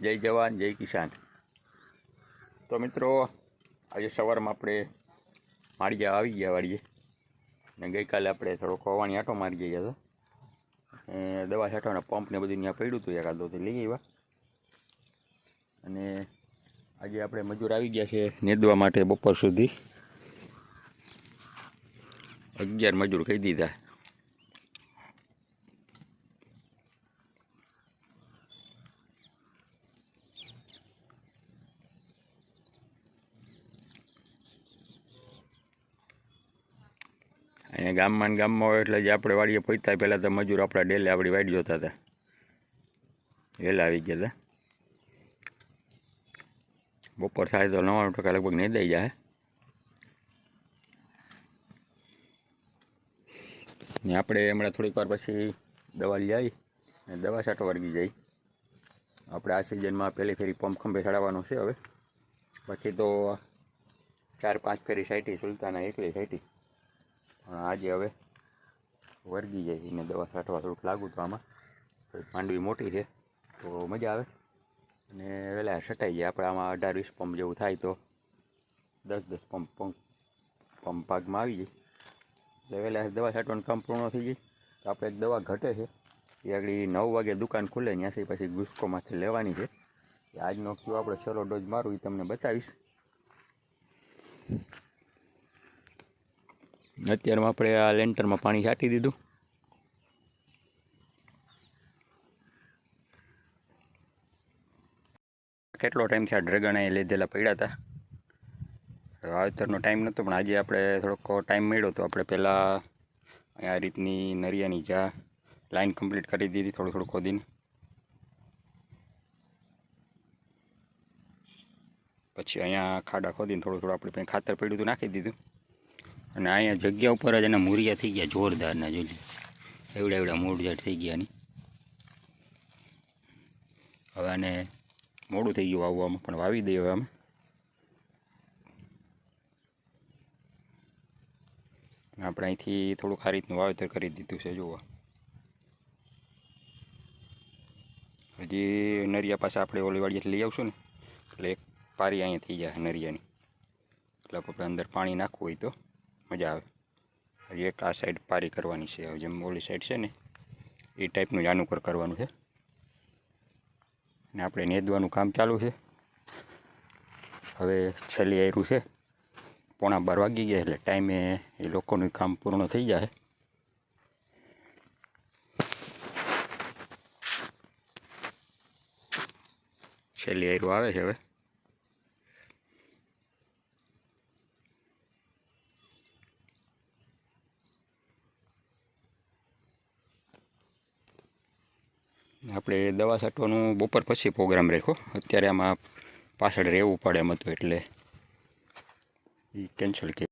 જય જવાન, જય કિસાન. તો મિત્રો, આજે સવારમાં આપણે માળિયા આવી ગયા વાળીએ ને ગઈકાલે આપણે થોડોક હવાની આંટો મારી ગયા હતા. દવા છાંટવાના પંપ ને બધું ત્યાં પડ્યું હતું તો લઈ આવ્યા. અને આજે આપણે મજૂર આવી ગયા છે નેદવા માટે બપોર સુધી. અગિયાર મજૂર કહી દીધા. અહીંયા ગામમાં ગામમાં હોય એટલે જે આપણે વાડીએ પહોંચતા પહેલાં તો મજૂર આપણા ડેલે આપણી વાડી જોતા હતા. વહેલા આવી ગયા હતા. બપોર થાય તો નવ્વાણું ટકા લગભગ નહીં દઈ જાય. ને આપણે હમણાં થોડીક વાર પછી દવા લઈ આવી અને દવા છાંટવા વળગી જાય. આપણે આ સિઝનમાં પહેલી ફેરી પંપ ખંભે ચડાવવાનો છે હવે. બાકી તો ચાર પાંચ ફેરી સાઈટી, સુલતાના એકલી સાઈટી. પણ આજે હવે વર્ગી જાય એને દવા છાંટવા થોડુંક લાગુ તો આમાં. માંડવી મોટી છે. તો મજા આવે. અને વહેલા છટાઈ જાય. આપણે આમાં અઢાર વીસ પંપ જેવું થાય તો દસ દસ પંપ પંપ પંપ ભાગમાં આવી જાય. એટલે વહેલા દવા છાંટવાનું કામ પૂર્ણ થઈ જાય. તો આપણે એક દવા ઘટે છે. એ આગળ નવ વાગે દુકાન ખુલે. ત્યાંથી પછી ગુસ્કોમાંથી લેવાની છે. આજનો કયો આપણે છેલ્લો ડોઝ મારું એ તમને બતાવીશ. અત્યારમાં આપણે આ લેન્ટરમાં પાણી છાંટી દીધું. કેટલો ટાઈમથી આ ડ્રેગન અહીં લીધેલા પડ્યા હતા? વાવેતરનો ટાઈમ નહોતો, પણ આજે આપણે થોડોક ટાઈમ મળ્યો તો આપણે પહેલાં આ રીતની નરિયાની જા લાઈન કમ્પ્લીટ કરી દીધી થોડું થોડું ખોદીને. પછી અહીંયા ખાડા ખોદીને થોડું થોડું આપણે ખાતર પડ્યું હતું, નાખી દીધું. અને અહીંયા જગ્યા ઉપર જ એના મૂરિયા થઈ ગયા જોરદારના જોઈ એવડા એવડા મૂળઝાડ થઈ ગયા ની. હવે આને મોડું થઈ ગયું વાવવામાં, પણ વાવી દઈએ હવે આમ. આપણે અહીંથી થોડુંક આ રીતનું વાવેતર કરી દીધું છે, જુઓ. હજી નરિયા પાસે આપણે ઓલીવાડીએથી લઈ આવશું ને, એટલે એક પારી અહીંયા થઈ જાય નરિયાની. એટલે આપણે અંદર પાણી નાખવું હોય તો. મજા આવે. હજી એક આ સાઈડ પારી કરવાની છે. હવે જેમ ઓલી સાઈડ છે ને, એ ટાઈપનું જ આનું કરવાનું છે. ને આપણે નેદવાનું કામ ચાલુ છે. હવે છેલ્લી આયરું છે. પોણા બાર વાગી ગયા એટલે ટાઈમે એ લોકોનું કામ પૂર્ણ થઈ જાય છેલ્લી આયરું આવે છે હવે. આપણે દવા છાંટવાનું બપોર પછી પ્રોગ્રામ રાખ્યો. અત્યારે આમાં પાછળ રહેવું પડે એમ હતું એટલે એ કેન્સલ કર્યું.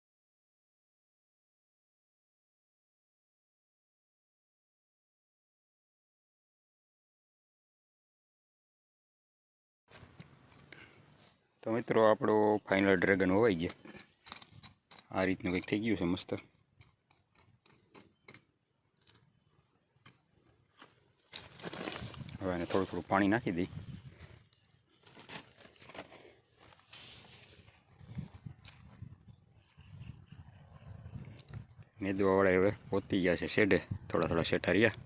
તો મિત્રો, આપણો ફાઇનલ ડ્રેગન હોવાઈ ગયા. આ રીતનું કંઈક થઈ ગયું છે મસ્ત. હવે એને થોડું થોડું પાણી નાખી દઈ. નેદવાવાળા હવે પોતી ગયા છે શેડે થોડા થોડા શેઠા રહ્યા.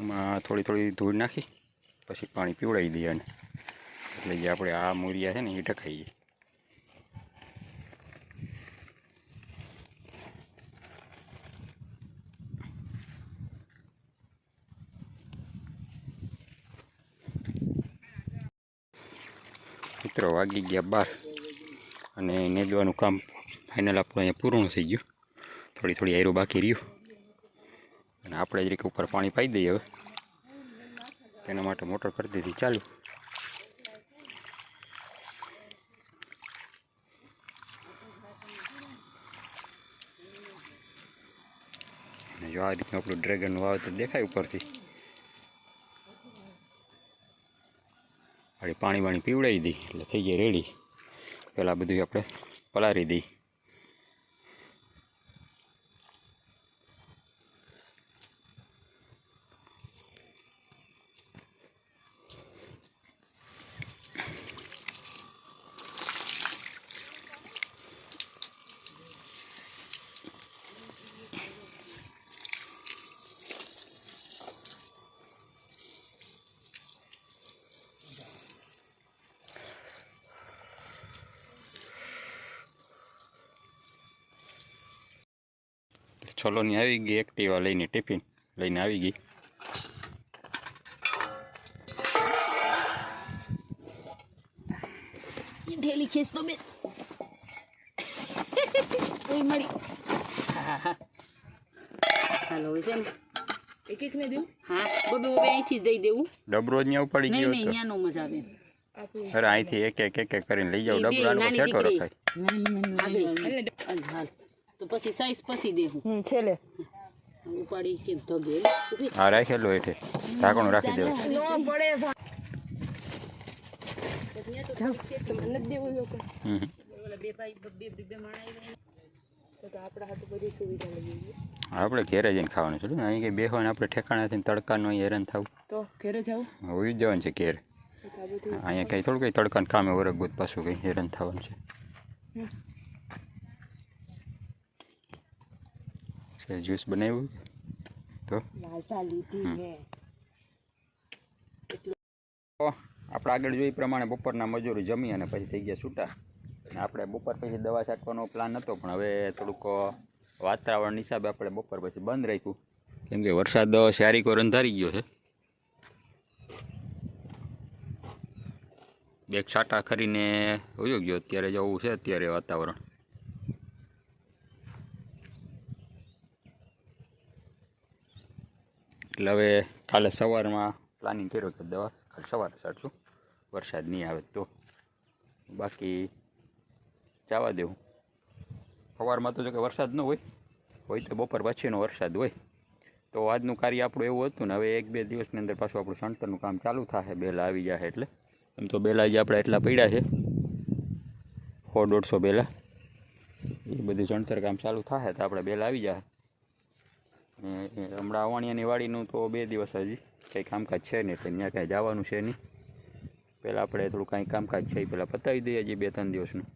એમાં થોડી થોડી ધૂળ નાખી, પછી પાણી પીવડાવી દઈએ અને એટલે જે આપણે આ મૂરિયા છે ને એ ઢકાઈએ. મિત્રો, વાગી ગયા બાર અને નેદવાનું કામ ફાઇનલ આપણું અહીંયા પૂર્ણ થઈ ગયું. થોડી થોડી આયરો બાકી રહ્યું. અને આપણે જ રીતે ઉપર પાણી પાઈ દઈએ હવે. તેના માટે મોટર કરી દીધી, ચાલુ. અને જો આ રીતનું આપણું ડ્રેગન વાવેતર દેખાય ઉપરથી. પાણી વાણી પીવડાવી દઈએ. એટલે થઈ જાય રેડી. પહેલાં બધું આપણે પલારી દઈ છોલોની આવી ગઈ એક્ટિવા લઈને ટિફિન લઈને આવી ગઈ. ઢેલી ખેંચ તો બે. ઓય મળી. હા હા હાલો છે એક એક ને દેવું હા બબે બબે અહીંથી જ દઈ દેવું. ડબરો જ ગયો નહીં મજા આવે. અરે અહીંથી એક એક એક એક કરીને લઈ જાવ ડબરાનો સેટો રખાય હાલ. તો પછી સાઈઝ પછી દેવું. હમ છેલ્લે. ઉપાડી કેમ ધગે આ રાખેલો હેઠે. ઢાંકણું રાખી દેવું નો પડે દેવું લોકો. બે ભાઈ બે બે માણા આપણા ઘેરે જઈને ખાવાનું છે. અહીં કંઈ બેહો ને આપણે ઠેકાણાથી તડકાનો હેરાન થવું. તો ઘેરે જાવ હોઈ જ જવાનું છે ઘેર. અહીંયા કંઈ થોડું કંઈ તડકાનું કામે વરગબૂત પાછું કંઈ હેરાન થવાનું છે. છે જ્યુસ બનાવ્યું? તો? આપણે આગળ જોઈ પ્રમાણે બપોરના મજૂરી જમી અને પછી થઈ ગયા છૂટા. અને આપણે બપોર પછી દવા છાંટવાનો પ્લાન હતો પણ હવે થોડુંક વાતાવરણ હિસાબે આપણે બપોર પછી બંધ રાખ્યું. કેમ કે વરસાદ શારીકો રંધારી ગયો છે. બે છાંટા ખરીને વયો ગયો. અત્યારે જવું છે અત્યારે વાતાવરણ. એટલે હવે કાલે સવારમાં પ્લાનિંગ કર્યો કે દવા. કાલે સવારે સાચું. વરસાદ નહીં આવે તો. બાકી જવા દેવું. સવારમાં તો જો કે વરસાદ ન હોય. હોય તો બપોર પછીનો વરસાદ હોય. તો આજનું કાર્ય આપણું એવું હતું ને, હવે એક બે દિવસની અંદર પાછું આપણું સણતરનું કામ ચાલુ થશે બેલા આવી જશે એટલે. એમ તો બેલા જે આપણે એટલા પડ્યા છે. સો દોઢસો બેલા. એ બધું ચણતર કામ ચાલુ થશે તો આપણે બેલા આવી જશે હમણાં અવાણિયાની વાડીનું તો બે દિવસ હજી કંઈ કામકાજ છે નહીં તો ત્યાં કાંઈ જવાનું છે નહીં. પહેલાં આપણે થોડું કાંઈ કામકાજ છે એ પહેલાં પતાવી દઈએ હજી બે ત્રણ દિવસનું.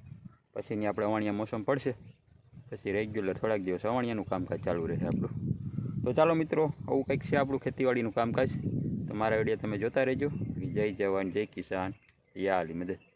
પછી ની આપણે અવાણિયા મોસમ પડશે, પછી રેગ્યુલર થોડાક દિવસ અવાણિયાનું કામકાજ ચાલુ રહેશે આપણું. તો ચાલો મિત્રો, આવું કંઈક છે આપણું ખેતીવાડીનું કામકાજ. તો મારા વીડિયો તમે જોતા રહેજો. જય જવાન, જય કિસાન. યા આલી મદદ.